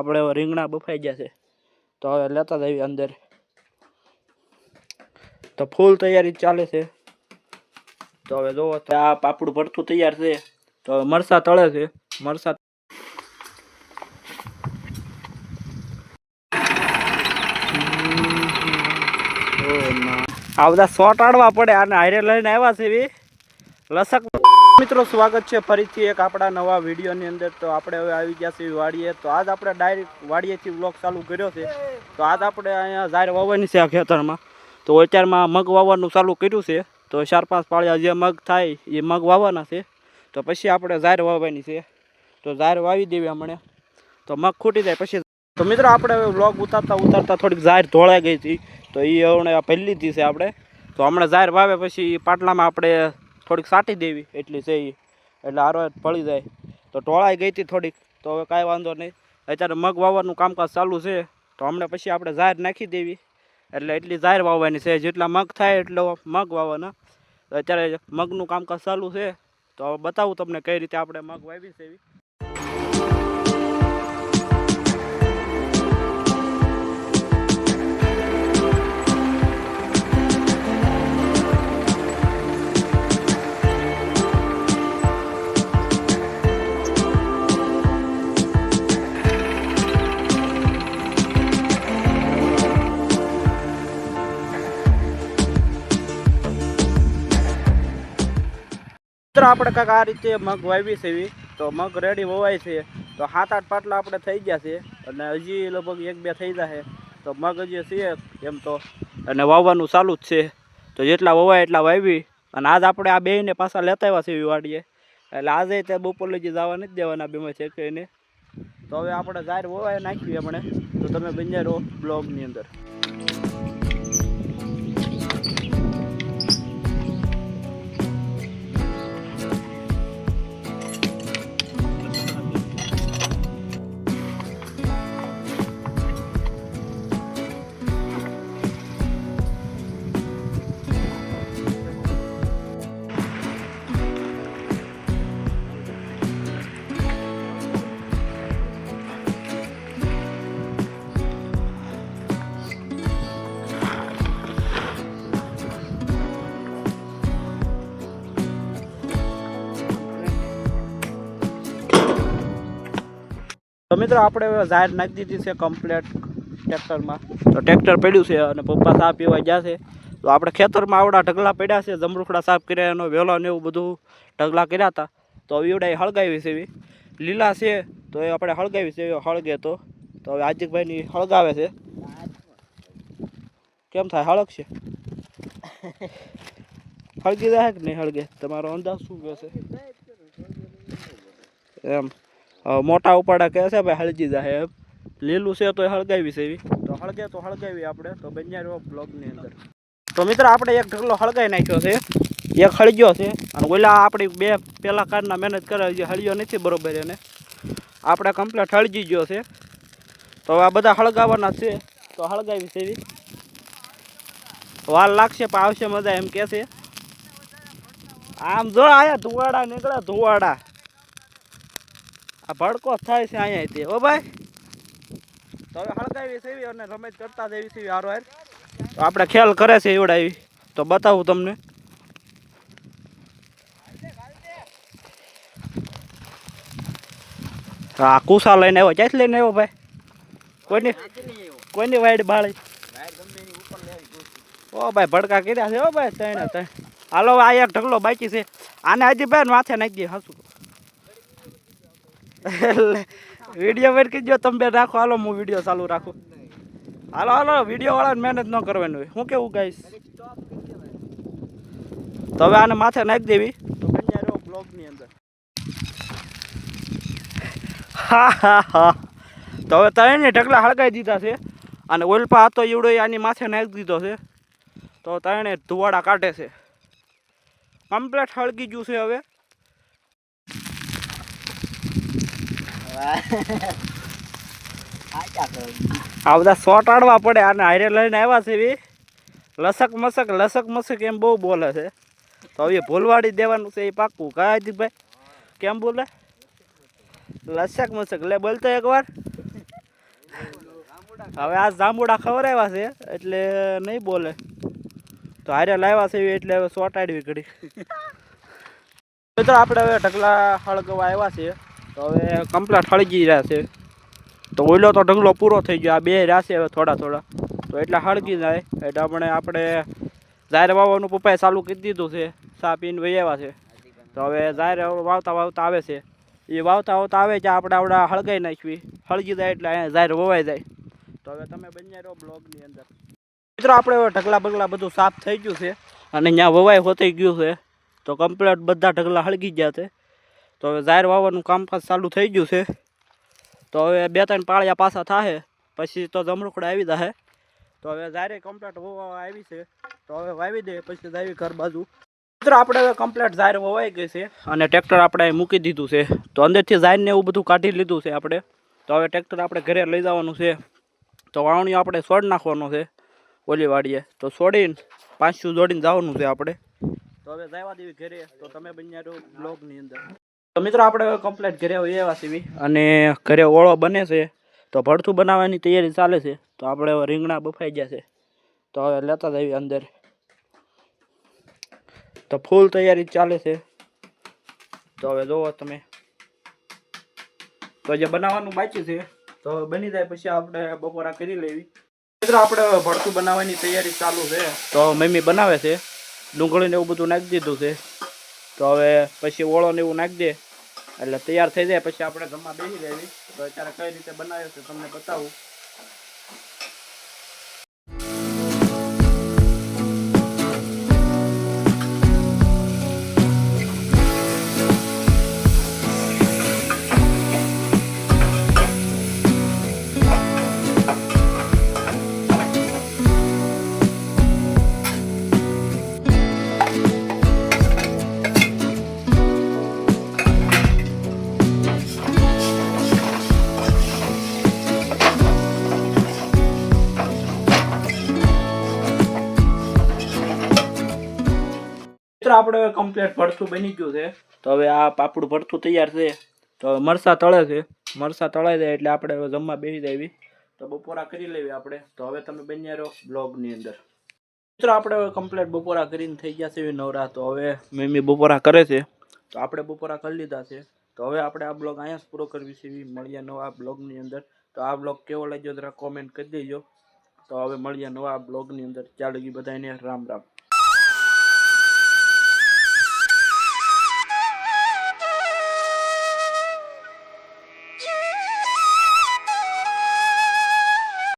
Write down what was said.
આપણે રીંગણા બફાઈ ગયા છે. તો હવે લેતા જઈએ અંદર. તો ફૂલ તૈયારી ચાલે છે. તો હવે જોવો તો આ પાપડું ભરતું તૈયાર છે. તો હવે મરસા તળે છે. મરસા આ બધા શોર્ટ આડવા પડે અને હારે લઈને આવ્યા છે એવી લસક મિત્રો, સ્વાગત છે ફરીથી એક આપણા નવા વિડીયોની અંદર. તો આપણે હવે આવી ગયા છીએ વાડીએ. તો આજ આપણે ડાયરેક્ટ વાડીએથી વ્લોગ ચાલુ કર્યો છે. તો આજ આપણે અહીંયા ઝાડ વાવવાની છે આ ખેતરમાં. તો અત્યારમાં મગ વાવવાનું ચાલુ કર્યું છે. તો ચાર પાંચ પાળિયા જે મગ થાય એ મગ વાવવાના છે. તો પછી આપણે ઝાડ વાવવાની છે. તો ઝાડ વાવી દેવી હમણે. તો મગ ખૂટી જાય પછી. તો મિત્રો, આપણે હવે વ્લોગ ઉતારતા ઉતારતા થોડીક ઝાડ ધોળાઈ ગઈ હતી. તો એ હમણાં પહેલી હતી છે આપણે. તો હમણાં ઝાડ વાવે પછી પાટલામાં આપણે થોડીક સાટી દેવી, એટલી છે. એટલે આરો પડી જાય. તો ટોળાઈ ગઈ હતી થોડીક, તો હવે કાંઈ વાંધો નહીં. અત્યારે મગ વાવવાનું કામકાજ ચાલુ છે, તો હમણાં પછી આપણે ઝાર નાખી દેવી. એટલે એટલી ઝાર વાવવાની છે, જેટલા મગ થાય એટલો મગ વાવવાના. અત્યારે મગનું કામકાજ ચાલુ છે, તો બતાવું તમને કઈ રીતે આપણે મગ વાવી છે મિત્રો, આપણે કાંક આ રીતે મગ વાવી છે તો મગ રેડી વવાય છે. તો સાત આઠ પાટલા આપણે થઈ ગયા છે. અને હજી લગભગ એક બે થઈ જશે. તો મગ હજી છે એમ તો, અને વાવવાનું ચાલુ જ છે. તો જેટલા વવાય એટલા વાવી. અને આજ આપણે આ બેને પાછા લેતા આવ્યા છે વાડીએ. એટલે આજે તે બપોર લગી જવા નથી દેવાના બેમાં છે કે એને. તો હવે આપણે જાહેર વવાય નાખ્યું એમણે. તો તમે બન્યા રહો બ્લોગની અંદર. મિત્રો, આપણે જાહેર નાખી દીધી છે કમ્પ્લેટ ટ્રેક્ટરમાં તો ટ્રેક્ટર પડ્યું છે અને પપ્પા સાફ પીવા ગયા છે. તો આપણે ખેતરમાં આવડા ઢગલા પડ્યા છે, જમરૂખડા સાફ કર્યા એનો વેલો ને એવું બધું ઢગલા કર્યા હતા. તો હવે એવડા હળગાવી છે લીલા છે, તો એ આપણે હળગાવી છે હળગે તો. તો હવે હાર્દિકભાઈની હળગાવે છે. કેમ થાય, હળગશે? હળગી જાય કે નહીં હળગે? તમારો અંદાજ શું કહે છે? એમ. મોટા ઉપાડા કહે છે ભાઈ હળગી જાય એમ. લીલું છે તો હળગાવી છે એવી. તો હળગે તો હળગાવી આપણે તો બન્યા રહ્યો બ્લોગની અંદર. તો મિત્ર આપણે એક ઢગલો હળગાઈ નાખ્યો છે. એક હળગ્યો છે. અને ઓલા આપણી બે પેલા કારના મહેનત કરે છે હળ્યો નથી બરોબર એને. આપણે કમ્પ્લેટ હળગી ગયો છે. તો આ બધા હળગાવાના છે. તો હળગાવી છે એવી. વાર લાગશે પણ આવશે મજા એમ કે છે. આમ જો આયા ધુવાડા નીકળ્યા ધુવાડા. આ ભડકો થાય છે અહીંયા તે ઓ ભાઈ. તો હવે હળગાવી સેવી અને રમેજ કરતા દેવી સેવી હારો હાર તો આપણે ખ્યાલ કરે છે એવડાવી તો બતાવું તમને. હા કુસા લઈને આવ્યો. ક્યાંથી લઈને આવ્યો ભાઈ? કોઈની કોઈની વાઈડ બાળી? ઓ ભાઈ ભડકા કર્યા છે. ઓ ભાઈ ત્રણે ત્રણ હાલો આ એક ઢગલો બાકી છે. આને હજી ભાઈ માથે નાખી દે હાસું એટલે વીડિયો વેર કીધો તમે બે રાખો હાલો હું વીડિયો ચાલુ રાખું. હાલો હાલો વીડિયો વાળાને મહેનત ન કરવાની હોય. હું કેવું ગાઈશ તો હવે આને માથે નાખી દેવી. તો બન્યા રહ્યો બ્લોગની અંદર. હા હા હા. તો હવે ત્રણે ઢગલા હળગાવી દીધા છે. અને ઓલપા હતો એવડો આની માથે નાખી દીધો છે. તો ત્રણે ધુવાડા કાઢે છે. કમ્પ્લેટ હળગી ગયું છે હવે. આ બધા શોર્ટ આડવા પડે, આને હારે લઈને આવ્યા છે એવી લસક મસક લસક મસક એમ બહુ બોલે છે. તો હવે ભૂલવાડી દેવાનું છે એ પાક્કું. કાંઈ ભાઈ, કેમ બોલે? લસક મસક. લે, બોલતો એકવાર હવે આ જાંબુડા ખવડાવ્યા છે, એટલે નહીં બોલે. તો હારે લાવ્યા છે એટલે હવે સોટાડવી ઘડી. મિત્રો, આપણે હવે ઢગલા હળગવા આવ્યા છે તો હવે કમ્પ્લેટ હળગી રહ્યા છે. તો ઓઈલો તો ઢગલો પૂરો થઈ ગયો. આ બે રહ્યા છે હવે થોડા થોડા. તો એટલે હળગી જાય. એટલે આપણે આપણે જાહેર વાવવાનું પપ્પાએ ચાલુ કરી દીધું છે. સા પીને વહી આવ્યા છે. તો હવે જાહેર વાવતા વાવતા આવે છે. એ વાવતા વાવતા આવે છે, આપણે આવડા હળગાઈ નાખવી. હળગી જાય એટલે અહીંયા જાહેર વવાઈ જાય. તો હવે તમે બન્યા રહો બ્લોગની અંદર. મિત્રો, આપણે ઢગલા બગલા બધું સાફ થઈ ગયું છે. અને અહીંયા વવાઈ હોતી ગયું છે. તો કમ્પ્લેટ બધા ઢગલા હળગી ગયા છે. તો હવે જાહેર વાવવાનું કામકાજ ચાલુ થઈ ગયું છે. તો હવે બે ત્રણ પાળિયા પાછા થાશે પછી તો જમરૂકડા આવી જશે તો હવે જાહેર કમ્પ્લેટ વવા આવી છે. તો હવે વાવી દે, પછી જાવી ઘર બાજુ. મિત્રો, આપણે હવે કમ્પ્લેટ જાહેર વવાઈ ગઈ છે અને ટ્રેક્ટર આપણે મૂકી દીધું છે. તો અંદરથી જાહેરને એવું બધું કાઢી લીધું છે આપણે. તો હવે ટ્રેક્ટર આપણે ઘરે લઈ જવાનું છે. તો વાવણીઓ આપણે છોડ નાખવાનો છે, ઓલી વાડીએ. તો છોડીને, પાંચસું જોડીને જવાનું છે આપણે. તો હવે જવા દેવી ઘરે. તો તમે બન્યા રહો બ્લોગની અંદર. તો મિત્રો આપણે કમ્પ્લેટ ઘરે એવા સીવી અને ઘરે ઓળો બને છે, તો ભડથું બનાવવાની તૈયારી ચાલે છે, તો આપણે રીંગણા બફાઈ ગયા છે. તો હવે લેતા જઈએ અંદર. તો ફૂલ તૈયારી ચાલે છે. તો હવે જોવો તમે. તો જે બનાવવાનું બાકી છે, તો બની જાય પછી આપણે બપોરા કરી લેવી. મિત્રો આપણે ભડથું બનાવવાની તૈયારી ચાલુ છે, તો મમ્મી બનાવે છે. ડુંગળીને એવું બધું નાખી દીધું છે. તો હવે પછી ઓળો ને એવું નાખી દે. એટલે તૈયાર થઈ જાય. પછી આપણે જમવા બેસી લેવી તો અત્યારે કઈ રીતે બનાવે છે તમને બતાવું. આપણે કમ્પ્લીટ ભરતું બની ગયું છે. તો હવે આ પાપડું ભરતું તૈયાર છે. તો મરસા તળે છે. મરસા તળાઈ જાય એટલે આપણે જમવા બેસી દેવી તો બપોરા કરી લેવી આપણે. તો હવે તમે બન્યા રહો બ્લોગની અંદર. મિત્રો, આપણે હવે કમ્પ્લીટ બપોરા કરીને થઈ ગયા છે નવરા તો હવે મમ્મી બપોરા કરે છે. તો આપણે બપોરા કરી લીધા છે. તો હવે આપણે આ બ્લોગ અહીંયા જ પૂરો કરવી છે. મળીએ નવા બ્લોગની અંદર. તો આ બ્લોગ કેવો લાગ્યો, જરા કોમેન્ટ કરી દેજો. તો હવે મળીએ નવા બ્લોગની અંદર. લગી બધાને રામ રામ.